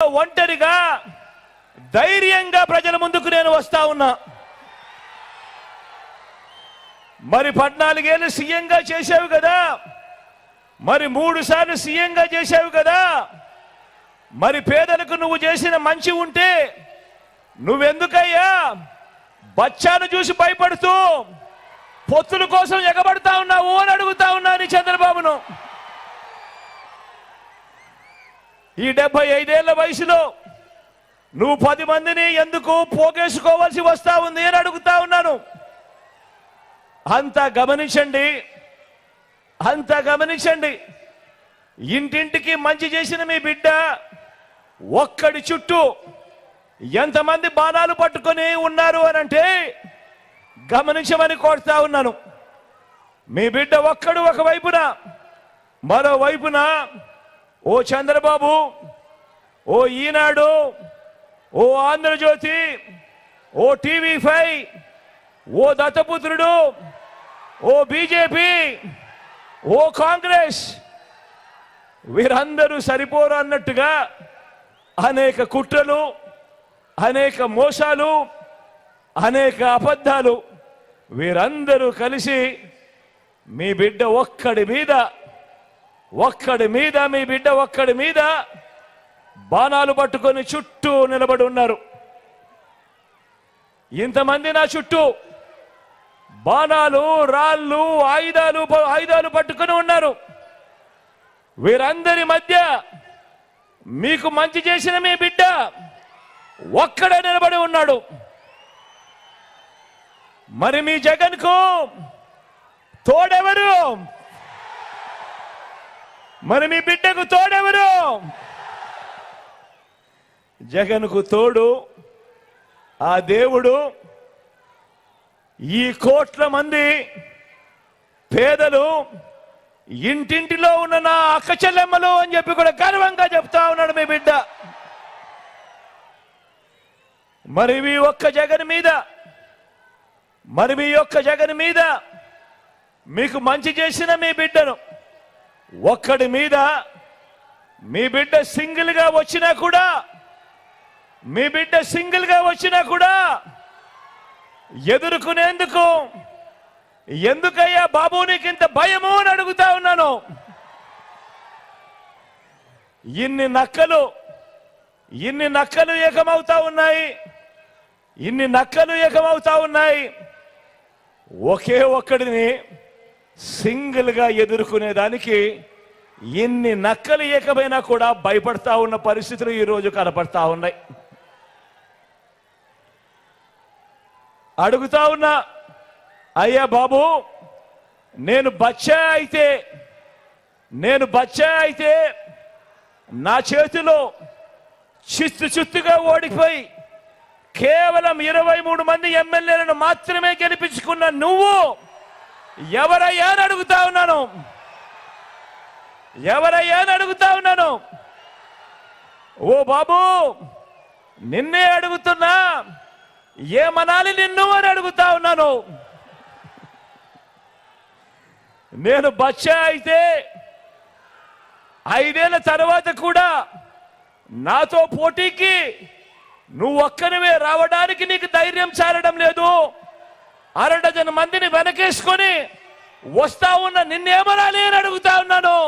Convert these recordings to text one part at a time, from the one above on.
ఒంటరిగా ధైర్యంగా ప్రజల ముందుకు నేను వస్తా ఉన్నా. మరి పద్నాలుగేళ్ళు సీఎంగా చేశావు కదా. మరి మూడు సార్లు సీఎంగా చేశావు కదా. మరి పేదలకు నువ్వు చేసిన మంచి ఉంటే నువ్వెందుకయ్యా? బచ్చాను చూసి భయపడుతూ పొత్తుల కోసం ఎగబడతా ఉన్నావు అని అడుగుతా ఉన్నాను ఈ చంద్రబాబును. ఈ డెబ్బై ఐదేళ్ళ వయసులో నువ్వు పది మందిని ఎందుకు పోగేసుకోవాల్సి వస్తా ఉంది అని అడుగుతా ఉన్నాను. అంత గమనించండి. అంత గమనించండి. ఇంటింటికి మంచి చేసిన మీ బిడ్డ ఒక్కడి చుట్టూ ఎంతమంది బాణాలు పట్టుకొని ఉన్నారు అని అంటే గమనించమని కోరుతా ఉన్నాను. మీ బిడ్డ ఒక్కడు ఒక వైపున ఓ చంద్రబాబు ఓ ఈనాడు ఓ ఆంధ్రజ్యోతి ఓ టీవీ ఫైవ్ ఓ దత్తపుత్రుడు ఓ బీజేపీ ఓ కాంగ్రెస్. వీరందరూ సరిపోరు అన్నట్టుగా అనేక కుట్రలు అనేక మోసాలు అనేక అబద్ధాలు వీరందరూ కలిసి మీ బిడ్డ ఒక్కడి మీద ఒక్కడి మీద మీ బిడ్డ ఒక్కడి మీద బాణాలు పట్టుకొని చుట్టూ నిలబడి ఉన్నారు. ఇంతమంది నా చుట్టూ బాణాలు రాళ్ళు ఆయుధాలు ఆయుధాలు పట్టుకొని ఉన్నారు. వీరందరి మధ్య మీకు మంచి చేసిన మీ బిడ్డ ఒక్కడే నిలబడి ఉన్నాడు. మరి మీ జగన్కు తోడెవరు? మరి మీ బిడ్డకు తోడెవరు? జగన్కు తోడు ఆ దేవుడు ఈ కోట్ల మంది పేదలు ఇంటింటిలో ఉన్న నా అక్క చెల్లెమ్మలు అని చెప్పి కూడా గర్వంగా చెప్తా ఉన్నాడు మీ బిడ్డ. మరి మీ ఒక్క జగన్ మీద మరి మీ యొక్క జగన్ మీద మీకు మంచి చేసిన మీ బిడ్డను ఒక్కడి మీద మీ బిడ్డ సింగిల్గా వచ్చినా కూడా మీ బిడ్డ సింగిల్గా వచ్చినా కూడా ఎదుర్కొనేందుకు ఎందుకయ్యా బాబు నీకు ఇంత భయము అని అడుగుతా ఉన్నాను. ఇన్ని నక్కలు ఇన్ని నక్కలు ఏకమవుతా ఉన్నాయి ఇన్ని నక్కలు ఏకమవుతా ఉన్నాయి. ఒకే ఒక్కడిని సింగిల్గా ఎదుర్కొనే దానికి ఎన్ని నక్కలు ఏకమైనా కూడా భయపడతా ఉన్న పరిస్థితులు ఈరోజు కనపడతా ఉన్నాయి. అడుగుతా ఉన్నా అయ్యా బాబు నేను బచ్చా అయితే నేను బచ్చా అయితే నా చేతిలో చిత్తు చిత్తుగా ఓడిపోయి కేవలం ఇరవై మూడు మంది ఎమ్మెల్యేలను మాత్రమే గెలిపించుకున్న నువ్వు ఎవరయ్యా అని అడుగుతా ఉన్నాను. ఎవరయ్యా అని అడుగుతా ఉన్నాను. ఓ బాబు నిన్నే అడుగుతున్నా. ఏమనాలి నిన్ను అని అడుగుతా ఉన్నాను. నేను బస్ అయితే ఐదేళ్ళ తర్వాత కూడా నాతో పోటీకి నువ్వు ఒక్కనివే రావడానికి నీకు ధైర్యం చాలడం లేదు. అరడజన మందిని వెనకేసుకొని వస్తా ఉన్న నిన్నేమనాలి అని అడుగుతా ఉన్నాను.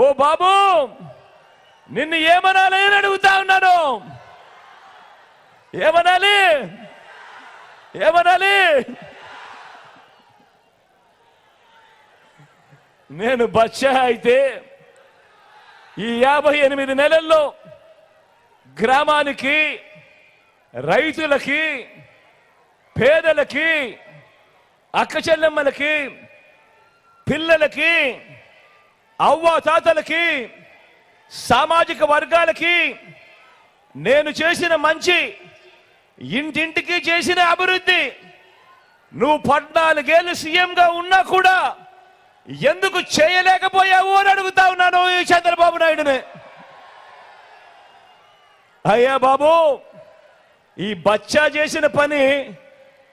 ఓ బాబు నిన్ను ఏమనాలి అని అడుగుతా ఉన్నాను. ఏమనాలి? ఏమనాలి? నేను బచ్చా అయితే ఈ యాభై ఎనిమిది నెలల్లో గ్రామానికి రైతులకి పేదలకి అక్కచెల్లెమ్మలకి పిల్లలకి అవ్వ తాతలకి సామాజిక వర్గాలకి నేను చేసిన మంచి ఇంటింటికి చేసిన అభివృద్ధి. నువ్వు పద్నాలుగేళ్ళు సీఎంగా ఉన్నా కూడా ఎందుకు చేయలేకపోయావు అని అడుగుతా ఉన్నాను ఈ చంద్రబాబు నాయుడుని. అయ్యా బాబు ఈ బచ్చా చేసిన పని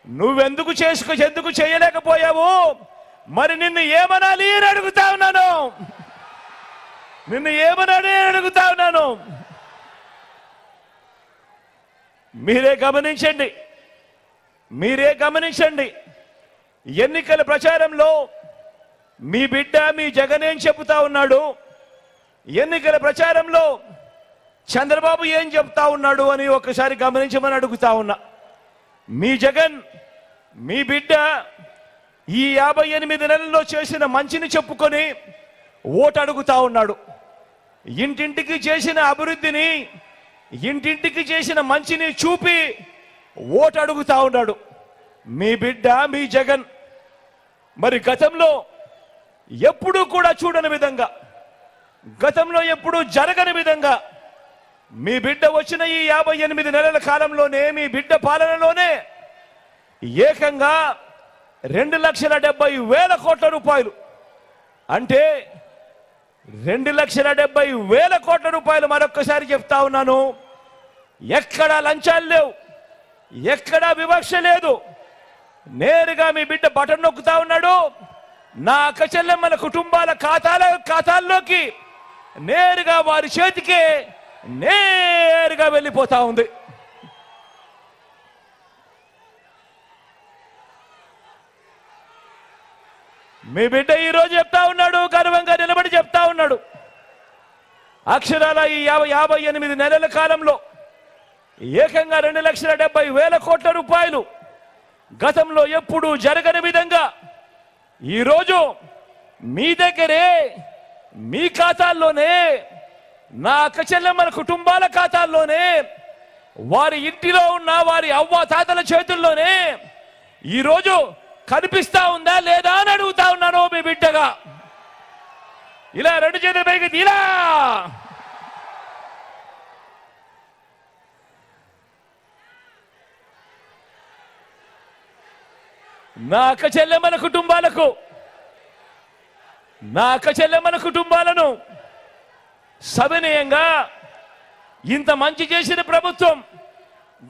నువ్వెందుకు చేసుకు ఎందుకు చేయలేకపోయావు? మరి నిన్ను ఏమనాలి అని అడుగుతా ఉన్నాను. నిన్ను ఏమన్నాడే అడుగుతా ఉన్నాను. మీరే గమనించండి. మీరే గమనించండి. ఎన్నికల ప్రచారంలో మీ బిడ్డ మీ జగన్ ఏం చెబుతా ఉన్నాడు? ఎన్నికల ప్రచారంలో చంద్రబాబు ఏం చెప్తా ఉన్నాడు అని ఒకసారి గమనించమని అడుగుతా ఉన్నా. మీ జగన్ మీ బిడ్డ ఈ యాభై ఎనిమిది నెలల్లో చేసిన మంచిని చెప్పుకొని ఓటు అడుగుతా ఉన్నాడు. ఇంటింటికి చేసిన అభివృద్ధిని ఇంటింటికి చేసిన మంచిని చూపి ఓటు అడుగుతా ఉన్నాడు. మీ బిడ్డ మీ జగన్ మరి గతంలో ఎప్పుడూ కూడా చూడని విధంగా గతంలో ఎప్పుడూ జరగని విధంగా మీ బిడ్డ వచ్చిన ఈ యాభై ఎనిమిది నెలల కాలంలోనే మీ బిడ్డ పాలనలోనే ఏకంగా రెండు లక్షల డెబ్బై వేల కోట్ల రూపాయలు. అంటే రెండు లక్షల డెబ్బై వేల కోట్ల రూపాయలు మరొక్కసారి చెప్తా ఉన్నాను. ఎక్కడా లంచాలు లేవు. ఎక్కడా వివక్ష లేదు. నేరుగా మీ బిడ్డ బటన్ నొక్కుతా ఉన్నాడు. నా అక్క కుటుంబాల ఖాతాల ఖాతాల్లోకి నేరుగా వారి చేతికే నేరుగా వెళ్ళిపోతా ఉంది. మీ బిడ్డ ఈ రోజు చెప్తా ఉన్నాడు గర్వంగా నిలబడి చెప్తా ఉన్నాడు. అక్షరాల ఈ యాభై యాభై ఎనిమిది నెలల కాలంలో ఏకంగా రెండు లక్షల డెబ్బై వేల కోట్ల రూపాయలు గతంలో ఎప్పుడూ జరగని విధంగా ఈరోజు మీ దగ్గరే మీ ఖాతాల్లోనే నా అక్కచెల్లెమ్మల కుటుంబాల ఖాతాల్లోనే వారి ఇంటిలో ఉన్న వారి అవ్వ తాతల చేతుల్లోనే ఈరోజు కనిపిస్తా ఉందా లేదా అని అడుగుతా ఉన్నాను మీ బిడ్డగా. ఇలా రెండు చేతుల పైకి తీరా నా అక్క చెల్లెమ్మల కుటుంబాలకు నా అక్క చెల్లెమ్మల కుటుంబాలను సవినయంగా ఇంత మంచి చేసిన ప్రభుత్వం.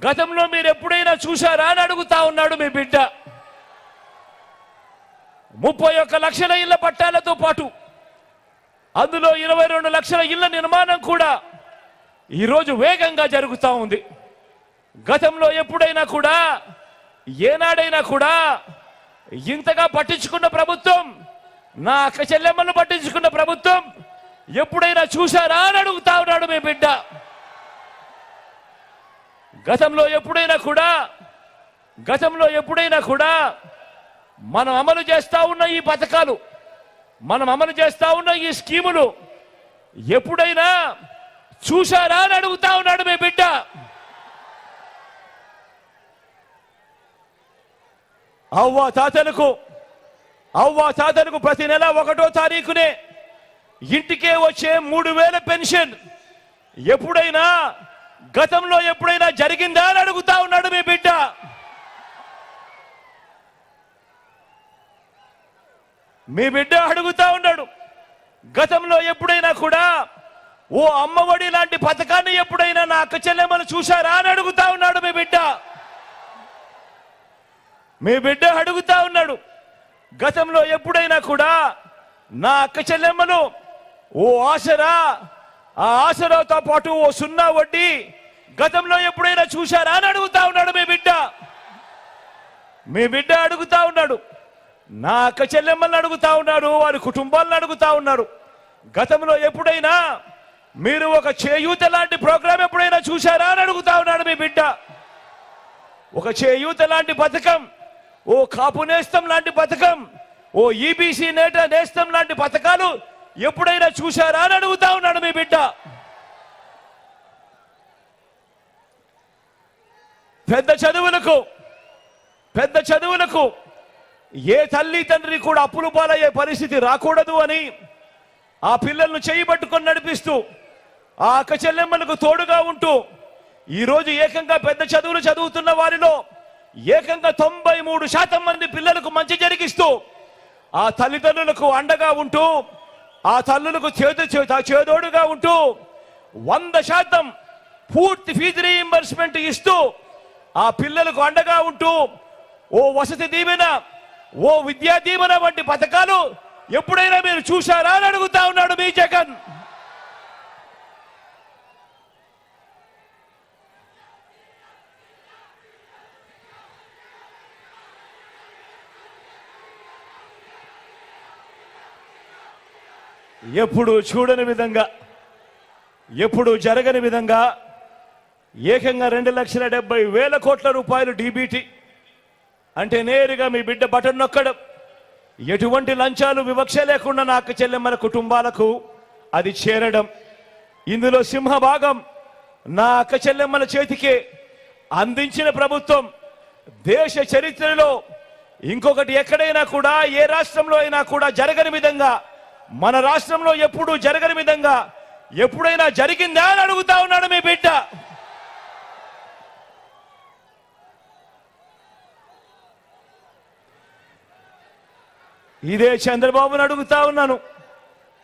గతంలో మీరు ఎప్పుడైనా చూశారా అని అడుగుతా ఉన్నాడు మీ బిడ్డ. ముప్పై ఒక్క లక్షల ఇళ్ళ పట్టాలతో పాటు అందులో ఇరవై రెండు లక్షల ఇళ్ళ నిర్మాణం కూడా ఈరోజు వేగంగా జరుగుతూ ఉంది. గతంలో ఎప్పుడైనా కూడా ఏనాడైనా కూడా ఇంతగా పట్టించుకున్న ప్రభుత్వం నా అక్క చెల్లెమ్మను పట్టించుకున్న ప్రభుత్వం ఎప్పుడైనా చూశారా అని అడుగుతా ఉన్నాడు మీ బిడ్డ. గతంలో ఎప్పుడైనా కూడా గతంలో ఎప్పుడైనా కూడా మనం అమలు చేస్తూ ఉన్న ఈ పథకాలు మనం అమలు చేస్తూ ఉన్న ఈ స్కీములు ఎప్పుడైనా చూశారా అని అడుగుతా ఉన్నాడు మీ బిడ్డ. అవ్వ తాతలకు అవ్వ తాతలకు ప్రతి నెల ఒకటో తారీఖునే ఇంటికే వచ్చే మూడు వేల పెన్షన్. ఎప్పుడైనా గతంలో ఎప్పుడైనా జరిగిందా అని అడుగుతా ఉన్నాడు మీ బిడ్డ. మీ బిడ్డ అడుగుతా ఉన్నాడు. గతంలో ఎప్పుడైనా కూడా ఓ అమ్మఒడి లాంటి పథకాన్ని ఎప్పుడైనా నా అక్క చెల్లెమ్మలు చూశారా? అని అడుగుతా ఉన్నాడు మీ బిడ్డ. మీ బిడ్డ అడుగుతా ఉన్నాడు. గతంలో ఎప్పుడైనా కూడా నా అక్క చెల్లెమ్మలు ఓ ఆసరా ఆ ఆసరాతో పాటు ఓ సున్నా వడ్డీ గతంలో ఎప్పుడైనా చూశారా అని అడుగుతా ఉన్నాడు మీ బిడ్డ. మీ బిడ్డ అడుగుతా ఉన్నాడు. నా అక్క చెల్లెమ్మల్ని అడుగుతా ఉన్నాడు వారి కుటుంబాలను అడుగుతా ఉన్నారు గతంలో ఎప్పుడైనా మీరు ఒక చేయూత లాంటి ప్రోగ్రాం ఎప్పుడైనా చూశారా అని అడుగుతా ఉన్నాడు మీ బిడ్డ. ఒక చేయూత లాంటి పథకం ఓ కాపు నేస్తం లాంటి పథకం ఓ ఈబీసీ నేట నేస్తం లాంటి పథకాలు ఎప్పుడైనా చూశారా అని అడుగుతా ఉన్నాడు మీ బిడ్డ. పెద్ద చదువులకు పెద్ద చదువులకు ఏ తల్లి తండ్రి కూడా అప్పులు పాలయ్యే పరిస్థితి రాకూడదు అని ఆ పిల్లలను చేయబట్టుకొని నడిపిస్తూ ఆ అక్క చెల్లెమ్మలకు తోడుగా ఉంటూ ఈరోజు ఏకంగా పెద్ద చదువులు చదువుతున్న వారిలో ఏకంగా తొంభై మూడు శాతం మంది పిల్లలకు మంచి జరిగిస్తూ ఆ తల్లిదండ్రులకు అండగా ఉంటూ ఆ తల్లులకు చేతి చేదోడుగా ఉంటూ వంద శాతం పూర్తి ఫీజు రీయింబర్స్మెంట్ ఇస్తూ ఆ పిల్లలకు అండగా ఉంటూ ఓ వసతి దీవెన ఓ విద్యా దీవెన వంటి పథకాలు ఎప్పుడైనా మీరు చూశారా అని అడుగుతా ఉన్నాడు మీ జగన్. ఎప్పుడు చూడని విధంగా ఎప్పుడు జరగని విధంగా ఏకంగా రెండు లక్షల డెబ్బై వేల కోట్ల రూపాయలు డీబీటీ అంటే నేరుగా మీ బిడ్డ బటన్ నొక్కడం. ఎటువంటి లంచాలు వివక్ష లేకుండా నా చెల్లెమ్మల కుటుంబాలకు అది చేరడం. ఇందులో సింహ భాగం నా అక్క చెల్లెమ్మల చేతికే అందించిన ప్రభుత్వం దేశ చరిత్రలో ఇంకొకటి ఎక్కడైనా కూడా ఏ రాష్ట్రంలో అయినా కూడా జరగని విధంగా మన రాష్ట్రంలో ఎప్పుడు జరగని విధంగా ఎప్పుడైనా జరిగిందా అని అడుగుతా ఉన్నాడు మీ బిడ్డ. ఇదే చంద్రబాబుని అడుగుతా ఉన్నాను.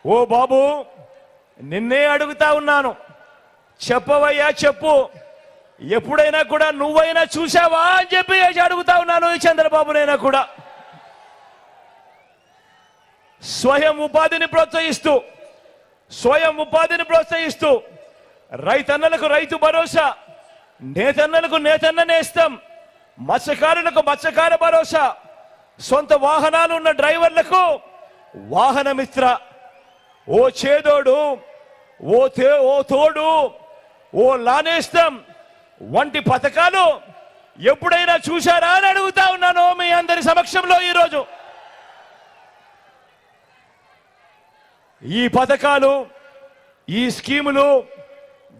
ఓ బాబు నిన్నే అడుగుతా ఉన్నాను. చెప్పవయ్యా చెప్పు. ఎప్పుడైనా కూడా నువ్వైనా చూసావా అని చెప్పి అడుగుతా ఉన్నాను ఈ చంద్రబాబునైనా కూడా. స్వయం ఉపాధిని ప్రోత్సహిస్తూ స్వయం ఉపాధిని ప్రోత్సహిస్తూ రైతన్నలకు రైతు భరోసా నేతన్నలకు నేతన్న నేస్తం మత్స్యకారులకు మత్స్యకార భరోసా సొంత వాహనాలు ఉన్న డ్రైవర్లకు వాహన మిత్ర ఓ చేదోడు ఓ తే ఓ తోడు ఓ లానేస్తం వంటి పథకాలు ఎప్పుడైనా చూశారా అని అడుగుతా ఉన్నాను మీ అందరి సమక్షంలో ఈరోజు. ఈ పథకాలు ఈ స్కీములు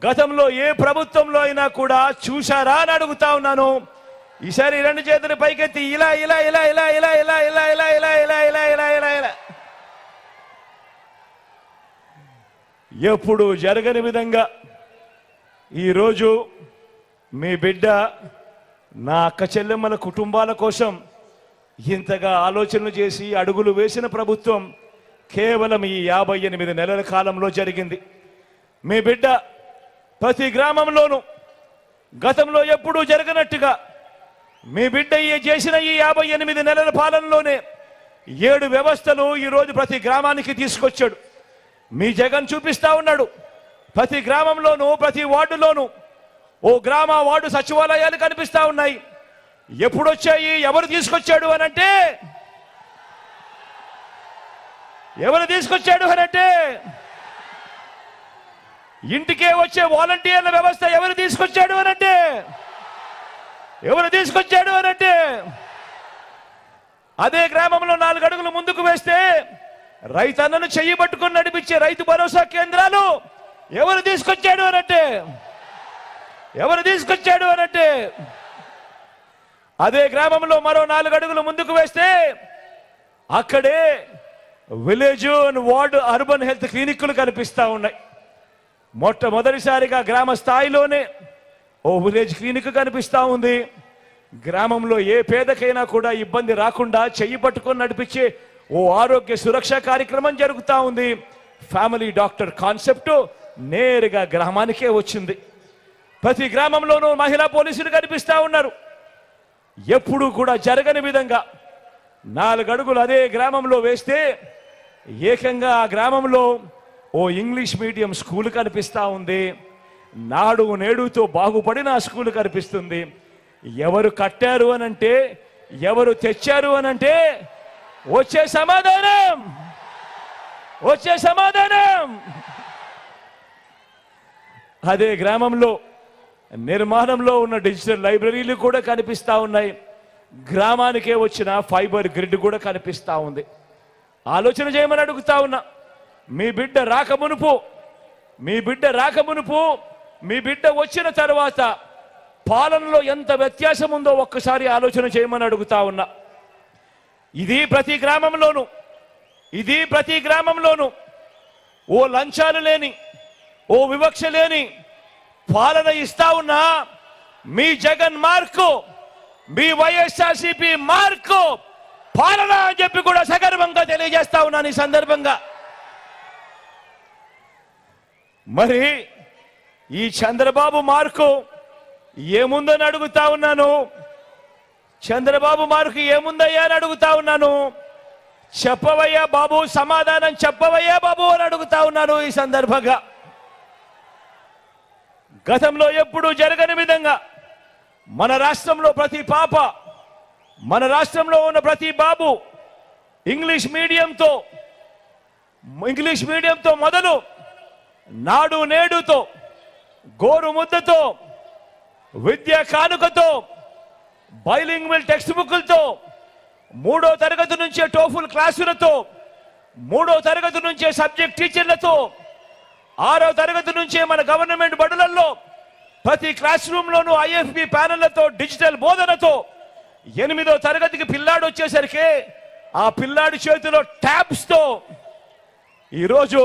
గతంలో ఏ ప్రభుత్వంలో అయినా కూడా చూశారా అని అడుగుతా ఉన్నాను ఈసారి రెండు చేతులు పైకెత్తి ఇలా ఇలా ఇలా ఇలా ఇలా ఇలా ఇలా ఇలా ఇలా ఇలా ఇలా ఇలా ఇలా ఇలా ఎప్పుడు జరగని విధంగా ఈరోజు మీ బిడ్డ నా అక్క చెల్లెమ్మల కుటుంబాల కోసం ఇంతగా ఆలోచనలు చేసి అడుగులు వేసిన ప్రభుత్వం కేవలం ఈ యాభై ఎనిమిది నెలల కాలంలో జరిగింది. మీ బిడ్డ ప్రతి గ్రామంలోనూ గతంలో ఎప్పుడూ జరగనట్టుగా మీ బిడ్డ ఈ చేసిన ఈ యాభై ఎనిమిది నెలల పాలనలోనే ఏడు వ్యవస్థలు ఈరోజు ప్రతి గ్రామానికి తీసుకొచ్చాడు. మీ జగన్ చూపిస్తా ఉన్నాడు. ప్రతి గ్రామంలోనూ ప్రతి వార్డులోనూ ఓ గ్రామ వార్డు సచివాలయాలు కనిపిస్తా ఉన్నాయి. ఎప్పుడొచ్చాయి? ఎవరు తీసుకొచ్చాడు అనంటే ఎవరు తీసుకొచ్చాడు అనంటే ఇంటికే వచ్చే వాలంటీర్ల వ్యవస్థ ఎవరు తీసుకొచ్చాడు అనంటే ఎవరు తీసుకొచ్చాడు అనంటే అదే గ్రామంలో నాలుగు అడుగులు ముందుకు వేస్తే రైతన్నను చెయ్యి పట్టుకుని నడిపించే రైతు భరోసా కేంద్రాలు ఎవరు తీసుకొచ్చాడు అనంటే ఎవరు తీసుకొచ్చాడు అనంటే అదే గ్రామంలో మరో నాలుగు అడుగులు ముందుకు వేస్తే అక్కడే village and ward urban health క్లినిక్లు కనిపిస్తూ ఉన్నాయి. మొట్టమొదటిసారిగా గ్రామ స్థాయిలోనే ఓ విలేజ్ క్లినిక్ కనిపిస్తూ ఉంది. గ్రామంలో ఏ పేదకైనా కూడా ఇబ్బంది రాకుండా చెయ్యి పట్టుకొని నడిపించే ఓ ఆరోగ్య సురక్ష కార్యక్రమం జరుగుతా ఉంది. ఫ్యామిలీ డాక్టర్ కాన్సెప్ట్ నేరుగా గ్రామానికే వచ్చింది. ప్రతి గ్రామంలోనూ మహిళా పోలీసులు కనిపిస్తా ఉన్నారు. ఎప్పుడూ కూడా జరగని విధంగా నాలుగు అడుగులు అదే గ్రామంలో వేస్తే ఏకంగా ఆ గ్రామంలో ఓ ఇంగ్లీష్ మీడియం స్కూల్ కనిపిస్తూ ఉంది. నాడు నేడుతో బాగుపడిన ఆ స్కూల్ కనిపిస్తుంది. ఎవరు కట్టారు అనంటే ఎవరు తెచ్చారు అనంటే వచ్చే సమాధానం! వచ్చే సమాధానం! అదే గ్రామంలో నిర్మాణంలో ఉన్న డిజిటల్ లైబ్రరీలు కూడా కనిపిస్తూ ఉన్నాయి. గ్రామానికే వచ్చిన ఫైబర్ గ్రిడ్ కూడా కనిపిస్తూ ఉంది. ఆలోచన చేయమని అడుగుతా ఉన్నా. మీ బిడ్డ రాకమునుపు మీ బిడ్డ రాకమునుపు మీ బిడ్డ వచ్చిన తర్వాత పాలనలో ఎంత వ్యత్యాసం ఉందో ఒక్కసారి ఆలోచన చేయమని అడుగుతా ఉన్నా. ఇది ప్రతి గ్రామంలోనూ ఇది ప్రతి గ్రామంలోనూ ఓ లంచాలు లేని ఓ వివక్ష లేని పాలన ఇస్తా ఉన్నా. మీ జగన్ మార్కు మీ వైఎస్ఆర్సిపి మార్కు పాలన అని చెప్పి కూడా సగర్వంగా తెలియజేస్తా ఉన్నాను ఈ సందర్భంగా. మరి ఈ చంద్రబాబు మార్కు ఏముందని అడుగుతా ఉన్నాను? చంద్రబాబు మార్కు ఏముందయ్యా అని అడుగుతా ఉన్నాను? చెప్పవయ్యా బాబు సమాధానం చెప్పవయ్యా బాబు అని అడుగుతా ఉన్నాను ఈ సందర్భంగా. గతంలో ఎప్పుడూ జరగని విధంగా మన రాష్ట్రంలో ప్రతి పాప మన రాష్ట్రంలో ఉన్న ప్రతి బాబు ఇంగ్లీష్ మీడియంతో ఇంగ్లీష్ మీడియంతో మొదలు నాడు నేడుతో గోరు ముద్దతో విద్యా కానుకతో బైలింగ్వల్ టెక్స్ట్ బుక్లతో మూడో తరగతి నుంచే టోఫుల్ క్లాసులతో మూడో తరగతి నుంచే సబ్జెక్ట్ టీచర్లతో ఆరో తరగతి నుంచే మన గవర్నమెంట్ బడులలో ప్రతి క్లాస్ రూమ్లోనూ ఐఎఫ్బి ప్యానెళ్ళతో డిజిటల్ బోధనతో ఎనిమిదో తరగతికి పిల్లాడు వచ్చేసరికి ఆ పిల్లాడి చేతిలో ట్యాబ్స్తో ఈరోజు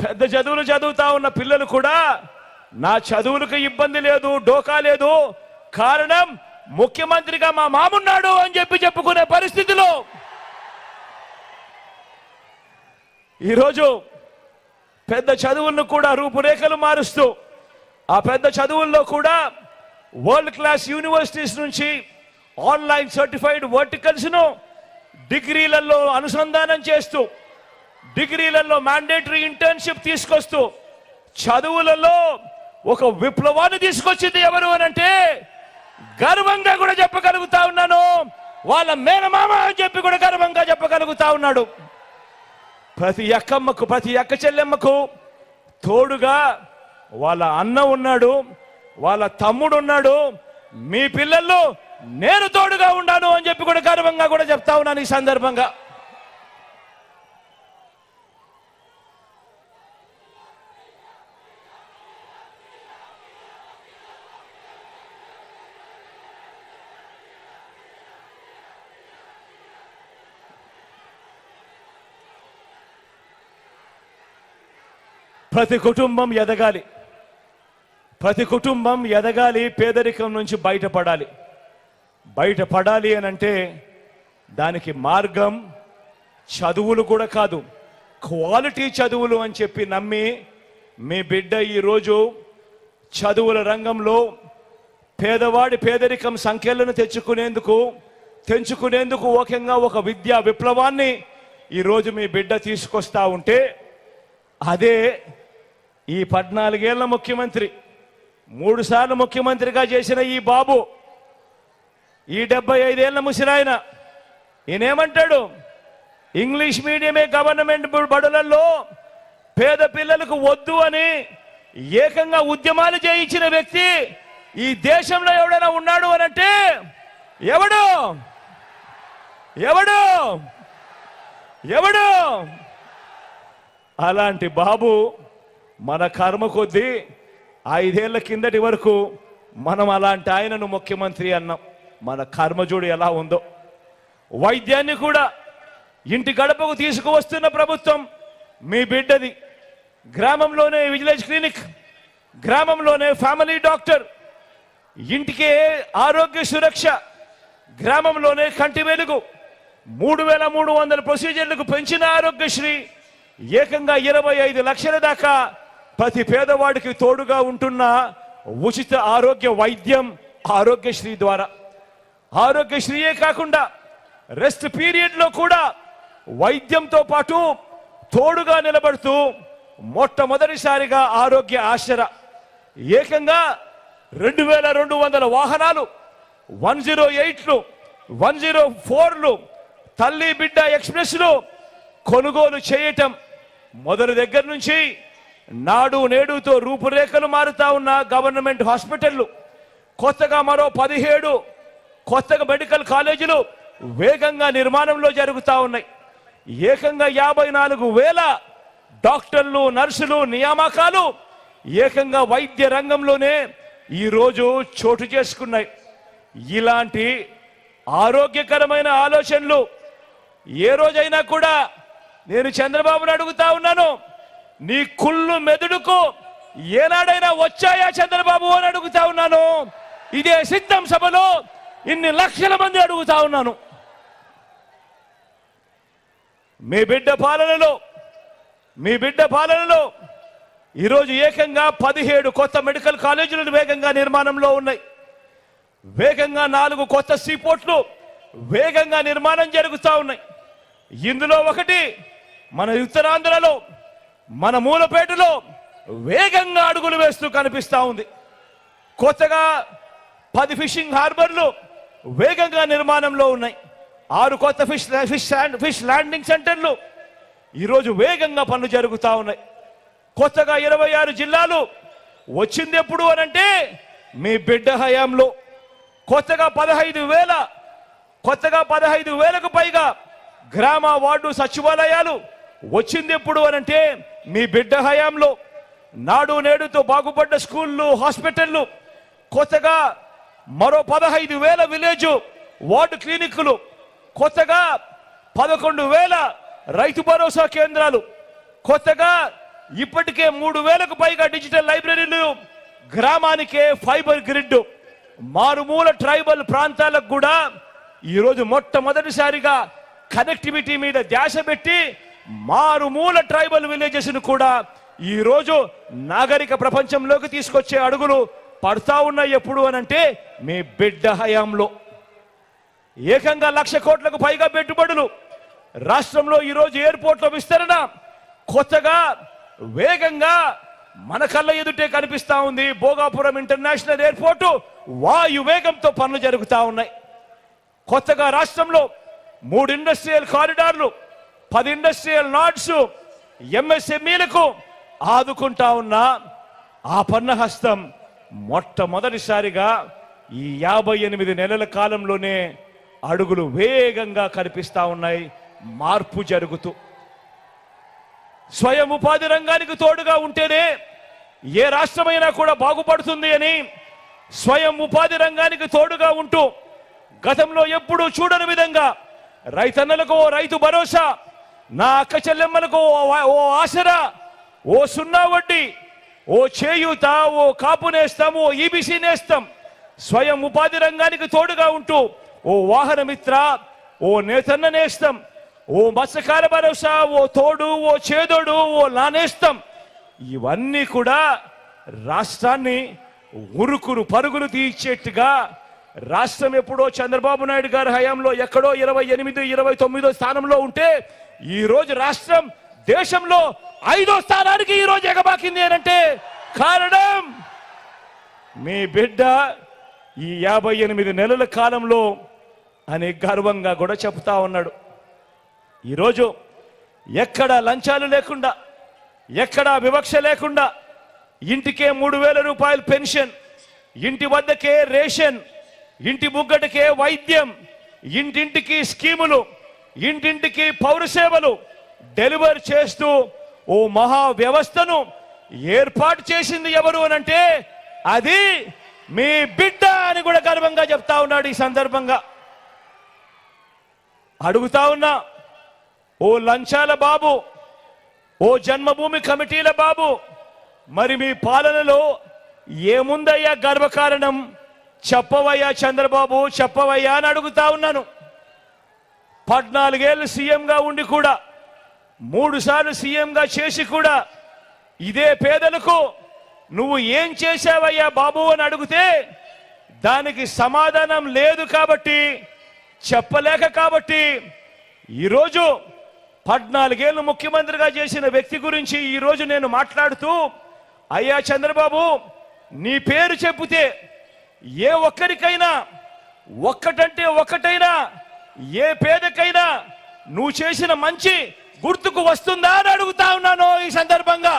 పెద్ద చదువులు చదువుతా ఉన్న పిల్లలు కూడా నా చదువులకు ఇబ్బంది లేదు డోకా లేదు. కారణం ముఖ్యమంత్రిగా మా మామున్నాడు అని చెప్పి చెప్పుకునే పరిస్థితిలో ఈరోజు పెద్ద చదువులను కూడా రూపురేఖలు మారుస్తూ ఆ పెద్ద చదువుల్లో కూడా వరల్డ్ క్లాస్ యూనివర్సిటీస్ నుంచి ఆన్లైన్ సర్టిఫైడ్ వర్టికల్స్ను డిగ్రీలలో అనుసంధానం చేస్తూ డిగ్రీలలో మ్యాండేటరీ ఇంటర్న్షిప్ తీసుకొస్తూ చదువులలో ఒక విప్లవాన్ని తీసుకొచ్చింది ఎవరు అని అంటే గర్వంగా కూడా చెప్పగలుగుతా ఉన్నాను. వాళ్ళ మేనమామ అని చెప్పి కూడా గర్వంగా చెప్పగలుగుతా ఉన్నాడు. ప్రతి అక్కమ్మకు ప్రతి అక్క చెల్లెమ్మకు తోడుగా వాళ్ళ అన్న ఉన్నాడు వాళ్ళ తమ్ముడు ఉన్నాడు మీ పిల్లల్లో నేను తోడుగా ఉన్నాను అని చెప్పి కూడా గర్వంగా కూడా చెప్తా ఉన్నాను ఈ సందర్భంగా. ప్రతి కుటుంబం ఎదగాలి. ప్రతి కుటుంబం ఎదగాలి పేదరికం నుంచి బయటపడాలి. బయటపడాలి అని అంటే దానికి మార్గం చదువులు కూడా కాదు. క్వాలిటీ చదువులు అని చెప్పి నమ్మి మీ బిడ్డ ఈరోజు చదువుల రంగంలో పేదవాడి పేదరికం సంఖ్యలను తెచ్చుకునేందుకు తెంచుకునేందుకు ఓకంగా ఒక విద్యా విప్లవాన్ని ఈరోజు మీ బిడ్డ తీసుకొస్తా ఉంటే అదే ఈ పద్నాలుగేళ్ళ ముఖ్యమంత్రి మూడుసార్లు ముఖ్యమంత్రిగా చేసిన ఈ బాబు ఈ డెబ్బై ఐదేళ్ళ ముసిరాయన ఈయనేమంటాడు? ఇంగ్లీష్ మీడియమే గవర్నమెంట్ బడులలో పేద పిల్లలకు వద్దు అని ఏకంగా ఉద్యమాలు చేయించిన వ్యక్తి ఈ దేశంలో ఎవడైనా ఉన్నాడు అని అంటే ఎవడు? ఎవడు? ఎవడు? అలాంటి బాబు మన కర్మ కొద్దీ ఐదేళ్ళ కిందటి వరకు మనం అలాంటి ఆయనను ముఖ్యమంత్రి అన్నాం. మన కర్మజోడు ఎలా ఉందో. వైద్యాన్ని కూడా ఇంటి గడపకు తీసుకువస్తున్న ప్రభుత్వం మీ బిడ్డది. గ్రామంలోనే విజిలెన్స్ క్లినిక్ గ్రామంలోనే ఫ్యామిలీ డాక్టర్. ఇంటికే ఆరోగ్య సురక్ష గ్రామంలోనే కంటి వెలుగు. మూడు వేల మూడు వందల ప్రొసీజర్లకు పెంచిన ఆరోగ్యశ్రీ ఏకంగా ఇరవై ఐదు లక్షల దాకా ప్రతి పేదవాడికి తోడుగా ఉంటున్న ఉచిత ఆరోగ్య వైద్యం ఆరోగ్యశ్రీ ద్వారా. ఆరోగ్యశ్రీయే కాకుండా రెస్ట్ పీరియడ్లో కూడా వైద్యంతో పాటు తోడుగా నిలబడుతూ మొట్టమొదటిసారిగా ఆరోగ్య ఆశర ఏకంగా రెండు వేల రెండు వందల వాహనాలు వన్ జీరో ఎయిట్లు వన్ జీరో ఫోర్లు తల్లి బిడ్డ ఎక్స్ప్రెస్లు కొనుగోలు చేయటం మొదటి దగ్గర నుంచి నాడు నేడుతో రూపురేఖలు మారుతా ఉన్న గవర్నమెంట్ హాస్పిటళ్ళు కొత్తగా మరో పదిహేడు కొత్తగా మెడికల్ కాలేజీలు వేగంగా నిర్మాణంలో జరుగుతూ ఉన్నాయి. ఏకంగా యాభై నాలుగు వేల డాక్టర్లు నర్సులు నియామకాలు ఏకంగా వైద్య రంగంలోనే ఈరోజు చోటు చేసుకున్నాయి. ఇలాంటి ఆరోగ్యకరమైన ఆలోచనలు ఏ రోజైనా కూడా నేను చంద్రబాబును అడుగుతా ఉన్నాను. నీ కుళ్ళు మెదుడుకు ఏనాడైనా వచ్చాయా చంద్రబాబు అని అడుగుతా ఉన్నాను. ఇదే సిద్ధం సభలో ఇన్ని లక్షల మంది అడుగుతా ఉన్నాను. మీ బిడ్డ పాలనలో మీ బిడ్డ పాలనలో ఈరోజు ఏకంగా పదిహేడు కొత్త మెడికల్ కాలేజీలు వేగంగా నిర్మాణంలో ఉన్నాయి. వేగంగా నాలుగు కొత్త సీపోర్ట్లు వేగంగా నిర్మాణం జరుగుతూ ఉన్నాయి. ఇందులో ఒకటి మన ఉత్తరాంధ్రలో మన మూలపేటలో వేగంగా అడుగులు వేస్తూ కనిపిస్తూ ఉంది. కొత్తగా పది ఫిషింగ్ హార్బర్లు వేగంగా నిర్మాణంలో ఉన్నాయి. ఆరు కొత్త fish fish land- fish landing సెంటర్లు ఈరోజు వేగంగా పనులు జరుగుతూ ఉన్నాయి. కొత్తగా ఇరవై ఆరు జిల్లాలు వచ్చింది ఎప్పుడు అనంటే మీ బిడ్డ హయాంలో. కొత్తగా పదహైదు వేల కొత్తగా పదహైదు వేలకు పైగా గ్రామ వార్డు సచివాలయాలు వచ్చింది ఎప్పుడు అనంటే మీ బిడ్డ హయాంలో. నాడు నేడుతో బాగుపడ్డ స్కూళ్ళు హాస్పిటళ్ళు కొత్తగా మరో పదహైదు వేల విలేజ్ వార్డు క్లినిక్లు కొత్తగా పదకొండు వేల రైతు భరోసా కేంద్రాలు కొత్తగా ఇప్పటికే మూడు వేలకు పైగా డిజిటల్ లైబ్రరీలు గ్రామానికే ఫైబర్ గ్రిడ్. మారుమూల ట్రైబల్ ప్రాంతాలకు కూడా ఈరోజు మొట్టమొదటిసారిగా కనెక్టివిటీ మీద ధ్యాస పెట్టి మారుమూల ట్రైబల్ విలేజెస్ను కూడా ఈరోజు నాగరిక ప్రపంచంలోకి తీసుకొచ్చే అడుగులు పడతా ఉన్నాయి ఎప్పుడు అనంటే మీ బిడ్డ హయాంలో. ఏకంగా లక్ష కోట్లకు పైగా పెట్టుబడులు. రాష్ట్రంలో ఈరోజు ఎయిర్పోర్ట్లో విస్తరణ. కొత్తగా వేగంగా మన కళ్ళ ఎదుటే కనిపిస్తా ఉంది భోగాపురం ఇంటర్నేషనల్ ఎయిర్పోర్టు. వాయు వేగంతో పనులు జరుగుతూ ఉన్నాయి. కొత్తగా రాష్ట్రంలో మూడు ఇండస్ట్రియల్ కారిడార్లు పది ఇండస్ట్రియల్ నాట్స్ ఎంఎస్ఎంఈలకు ఆదుకుంటా ఉన్న. ఆ పన్న హస్తం మొట్టమొదటిసారిగా ఈ యాభై ఎనిమిది నెలల కాలంలోనే అడుగులు వేగంగా కనిపిస్తా ఉన్నాయి. మార్పు జరుగుతూ. స్వయం ఉపాధి రంగానికి తోడుగా ఉంటేనే ఏ రాష్ట్రమైనా కూడా బాగుపడుతుంది అని స్వయం ఉపాధి రంగానికి తోడుగా ఉంటూ గతంలో ఎప్పుడూ చూడని విధంగా రైతన్నలకు ఓ రైతు భరోసా నా అక్క చెల్లెమ్మలకు ఓ ఓ ఆసరా ఓ సున్నా వడ్డీ ఓ చేయూత ఓ కాపు నేస్తాము ఓ ఈబీసీ నేస్తాం. స్వయం ఉపాధి రంగానికి తోడుగా ఉంటూ ఓ వాహనమిత్ర ఓ నేతన్న నేస్తాం. ఓ మత్స్యకార భరోసా ఓ తోడు ఓ చేదోడు ఓ నానేస్తాం ఇవన్నీ కూడా రాష్ట్రాన్ని ఉరుకురు పరుగులు తీర్చేట్టుగా రాష్ట్రం ఎప్పుడో చంద్రబాబు నాయుడు గారి హయాంలో ఎక్కడో ఇరవై ఎనిమిది ఇరవై తొమ్మిదో స్థానంలో ఉంటే ఈరోజు రాష్ట్రం దేశంలో ఐదో స్థానానికి ఈరోజు ఎగబాకింది అంటే కారణం మీ బిడ్డ ఈ యాభై ఎనిమిది నెలల కాలంలో అని గర్వంగా కూడా చెప్తా ఉన్నాడు. ఈరోజు ఎక్కడ లంచాలు లేకుండా ఎక్కడ వివక్ష లేకుండా ఇంటికే మూడు వేల రూపాయలు పెన్షన్ ఇంటి వద్దకే రేషన్ ఇంటి ముగ్గటికే వైద్యం ఇంటింటికి స్కీములు ఇంటింటికి పౌరసేవలు డెలివర్ చేస్తూ ఓ మహా వ్యవస్థను ఏర్పాటు చేసింది ఎవరు అనంటే అది మీ బిడ్డ అని కూడా గర్వంగా చెప్తా ఉన్నాడు ఈ సందర్భంగా. అడుగుతా ఉన్నా ఓ లంచాల బాబు ఓ జన్మభూమి కమిటీల బాబు మరి మీ పాలనలో ఏముందయ్యా గర్వకారణం? చెప్పవయ్యా చంద్రబాబు చెప్పవయ్యా అని అడుగుతా ఉన్నాను. పద్నాలుగేళ్ళు సీఎంగా ఉండి కూడా మూడుసార్లు సీఎంగా చేసి కూడా ఇదే పేదలకు నువ్వు ఏం చేశావయ్యా బాబు అని అడిగితే దానికి సమాధానం లేదు కాబట్టి చెప్పలేక కాబట్టి ఈరోజు పద్నాలుగేళ్ళు ముఖ్యమంత్రిగా చేసిన వ్యక్తి గురించి ఈరోజు నేను మాట్లాడుతూ అయ్యా చంద్రబాబు నీ పేరు చెబితే ఏ ఒక్కరికైనా ఒక్కటంటే ఒక్కటైనా ఏ పేదకైనా నువ్వు చేసిన మంచి గుర్తుకు వస్తుందా అని అడుగుతా ఉన్నాను ఈ సందర్భంగా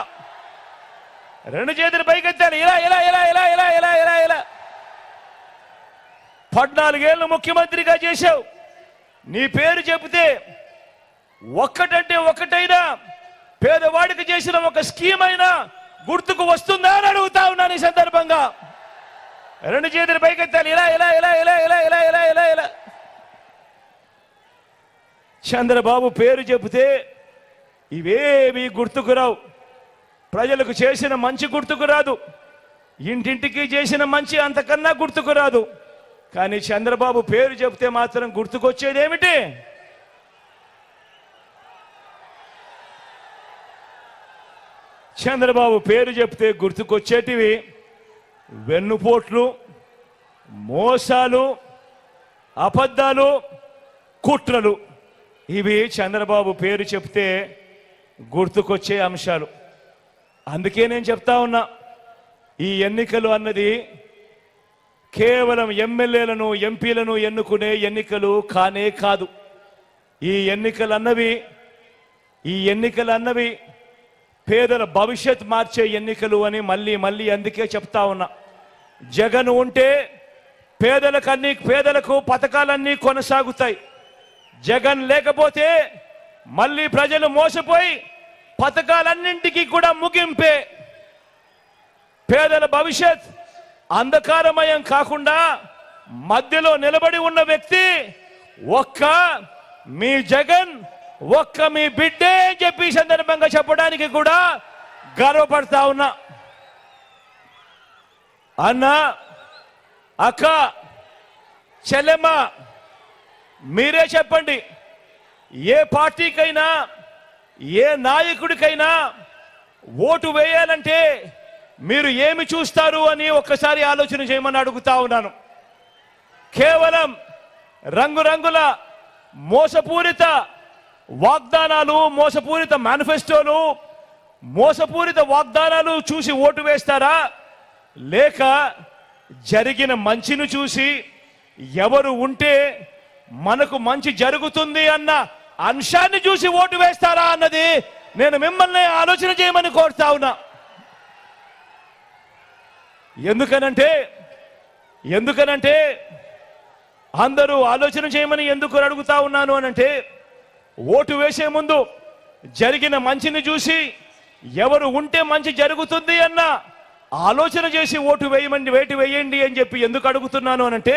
రెండు చేతులు పైకెత్తాను ఇలా ఇలా ఇలా ఇలా ఇలా ఇలా ఇలా ఇలా పద్నాలుగేళ్ళు ముఖ్యమంత్రిగా చేశావు నీ పేరు చెబితే ఒక్కటంటే ఒక్కటైనా పేదవాడికి చేసిన ఒక స్కీమ్ అయినా గుర్తుకు వస్తుందా అని అడుగుతా ఉన్నాను ఈ సందర్భంగా రెండు చేతులు పైకెత్తాలి ఇలా ఇలా ఇలా ఇలా ఇలా ఇలా ఇలా ఇలా ఇలా చంద్రబాబు పేరు చెబితే ఇవేవి గుర్తుకు రావు. ప్రజలకు చేసిన మంచి గుర్తుకు రాదు. ఇంటింటికి చేసిన మంచి అంతకన్నా గుర్తుకు రాదు. కానీ చంద్రబాబు పేరు చెబితే మాత్రం గుర్తుకొచ్చేది ఏమిటి చంద్రబాబు పేరు చెప్తే గుర్తుకొచ్చేటివి వెన్నుపోట్లు మోసాలు అబద్ధాలు కుట్రలు. ఇవి చంద్రబాబు పేరు చెప్తే గుర్తుకొచ్చే అంశాలు. అందుకే నేను చెప్తా ఉన్నా ఈ ఎన్నికలు అన్నది కేవలం ఎమ్మెల్యేలను ఎంపీలను ఎన్నుకునే ఎన్నికలు కానే కాదు. ఈ ఎన్నికలు అన్నవి ఈ ఎన్నికలు అన్నవి పేదల భవిష్యత్ మార్చే ఎన్నికలు అని మళ్ళీ మళ్ళీ అందుకే చెప్తా ఉన్నా. జగన్ ఉంటే పేదలకు అన్ని పేదలకు పథకాలన్నీ కొనసాగుతాయి. జగన్ లేకపోతే మళ్ళీ ప్రజలు మోసపోయి పథకాలన్నింటికి కూడా ముగింపే పేదల భవిష్యత్ అంధకారమయం కాకుండా మధ్యలో నిలబడి ఉన్న వ్యక్తి ఒక్క మీ జగన్ ఒక్క మీ బిడ్డే అని చెప్పి సందర్భంగా చెప్పడానికి కూడా గర్వపడతా ఉన్నా. అన్న అక్క చెల్లెమ్మ మీరే చెప్పండి. ఏ పార్టీకైనా ఏ నాయకుడికైనా ఓటు వేయాలంటే మీరు ఏమి చూస్తారు అని ఒక్కసారి ఆలోచన చేయమని అడుగుతా ఉన్నాను. కేవలం రంగురంగుల మోసపూరిత వాగ్దానాలు మోసపూరిత మేనిఫెస్టోలు మోసపూరిత వాగ్దానాలు చూసి ఓటు వేస్తారా? లేక జరిగిన మంచిని చూసి ఎవరు ఉంటే మనకు మంచి జరుగుతుంది అన్న అంశాన్ని చూసి ఓటు వేస్తారా అన్నది నేను మిమ్మల్ని ఆలోచన చేయమని కోరుతా ఉన్నా. ఎందుకనంటే ఎందుకనంటే అందరూ ఆలోచన చేయమని ఎందుకు అడుగుతా ఉన్నాను అనంటే ఓటు వేసే ముందు జరిగిన మంచిని చూసి ఎవరు ఉంటే మంచి జరుగుతుంది అన్న ఆలోచన చేసి ఓటు వేయమండి వేటు వేయండి అని చెప్పి ఎందుకు అడుగుతున్నాను అనంటే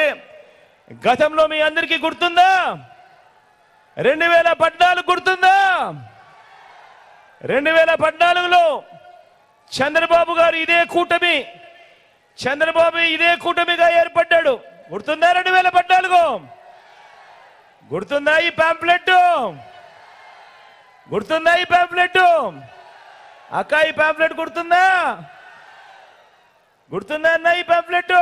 గతంలో మీ అందరికీ గుర్తుందా? రెండు వేల పద్నాలుగు గుర్తుందా? రెండు వేల పద్నాలుగులో చంద్రబాబు గారు ఇదే కూటమి. చంద్రబాబు ఇదే కూటమిగా ఏర్పడ్డాడు. గుర్తుందా రెండు వేల పద్నాలుగు? గుర్తుందా ఈ ప్యాంప్లెట్ గుర్తుందా ఈ పాంప్లెట్ అక్క ఈ ప్యాంప్లెట్ గుర్తుందా? గుర్తుందా అన్న ఈ ప్యాంప్లెట్